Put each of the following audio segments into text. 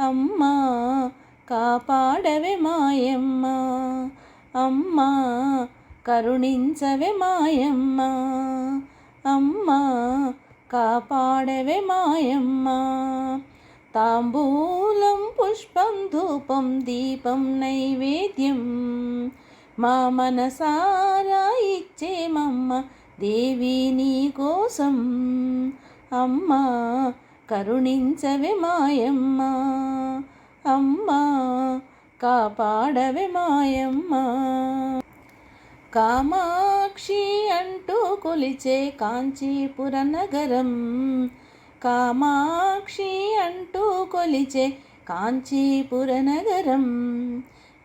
అమ్మా కాపాడవే మాయమ్మ. అమ్మా కరుణించవే మాయమ్మ. అమ్మా కాపాడవే మాయమ్మ. తాంబూలం పుష్పం ధూపం దీపం నైవేద్యం. మా మనసారా ఇచ్చేమమ్మ దేవి నీ కోసం. అమ్మా కరుణించవే మాయమ్మ. అమ్మా కాపాడవే మాయమ్మ. కామాక్షి అంటూ కొలిచే కాంచీపుర నగరం. కామాక్షి అంటూ కొలిచే కాంచీపుర నగరం.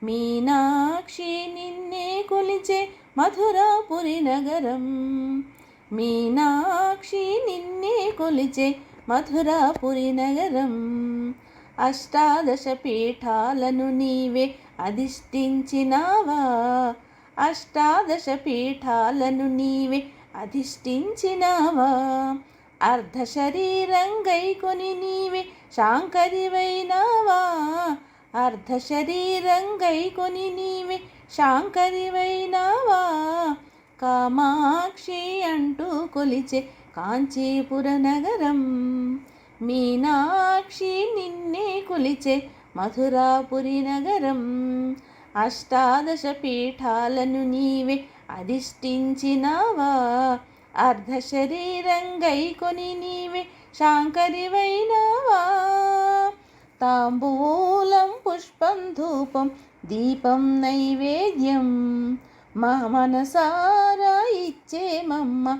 మీనాక్షి నిన్నే కొలిచే మధురాపురి నగరం. మీనాక్షి నిన్నే కొలిచే మధురాపురి నగరం. అష్టాదశ పీఠాలను నీవే అధిష్ఠించినావా? అష్టాదశ పీఠాలను నీవే అధిష్ఠించినావా? అర్ధ శరీరంగై కొని నీవే శాంకరివైనావా? అర్ధ శరీరంగై కొని నీవే శాంకరివైనావా? కామాక్షి అంటూ కొలిచే కాంచీపుర నగరం మీనాక్షి నిన్నే కొలిచే మధురాపురి నగరం అష్టాదశ పీఠాలను నీవే అధిష్ఠించినావా. అర్ధ శరీరంగై కొని నీవే శాంకరివైనావా. తాంబూలం పుష్పం ధూపం దీపం నైవేద్యం. మా మనసారా ఇచ్చేమమ్మ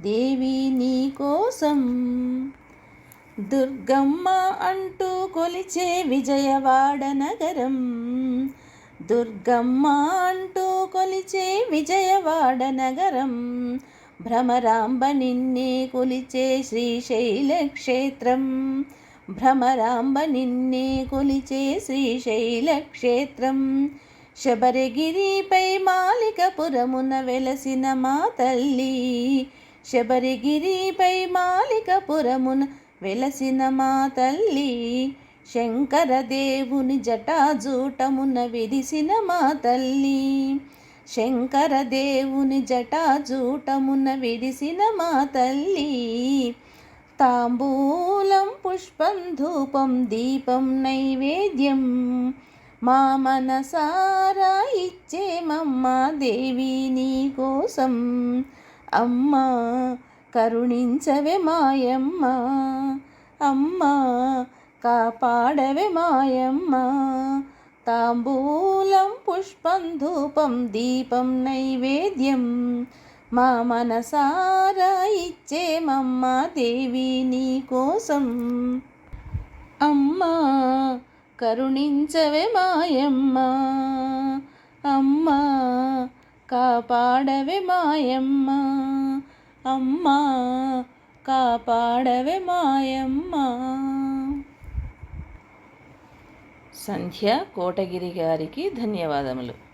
దేవి నీ కోసం దుర్గమ్మ అంటూ కొలిచే విజయవాడ నగరం దుర్గమ్మ అంటూ కొలిచే విజయవాడ నగరం భ్రమరాంబ నిన్నే కొలిచే శ్రీశైల క్షేత్రం. భ్రమరాంబ నిన్నే కొలిచే శ్రీశైల క్షేత్రం. శబరిగిరిపై మాలికపురమున వెలసిన మా తల్లి శబరిగిరిపై మాలికపురమున వెలసిన మా తల్లి శంకరదేవుని జటాజూటమున విరిసిన మా తల్లి శంకరదేవుని జటాజూటమున విరిసిన మా తల్లి తాంబూలం పుష్పం ధూపం దీపం నైవేద్యం మా మనసారా ఇచ్చే ఇచ్చేమమ్మ దేవి నీ కోసం అమ్మా కరుణించవే మాయమ్మ. అమ్మా కాపాడవే మాయమ్మ. తాంబూలం పుష్పం ధూపం దీపం నైవేద్యం. మా మనసారా ఇచ్చేమమ్మ దేవి నీ కోసం. అమ్మా కరుణించవే మాయమ్మ. అమ్మా కాపాడవే మాయమ్మ. అమ్మా కాపాడవే మాయమ్మ. సంధ్య కోటగిరి గారికి ధన్యవాదములు.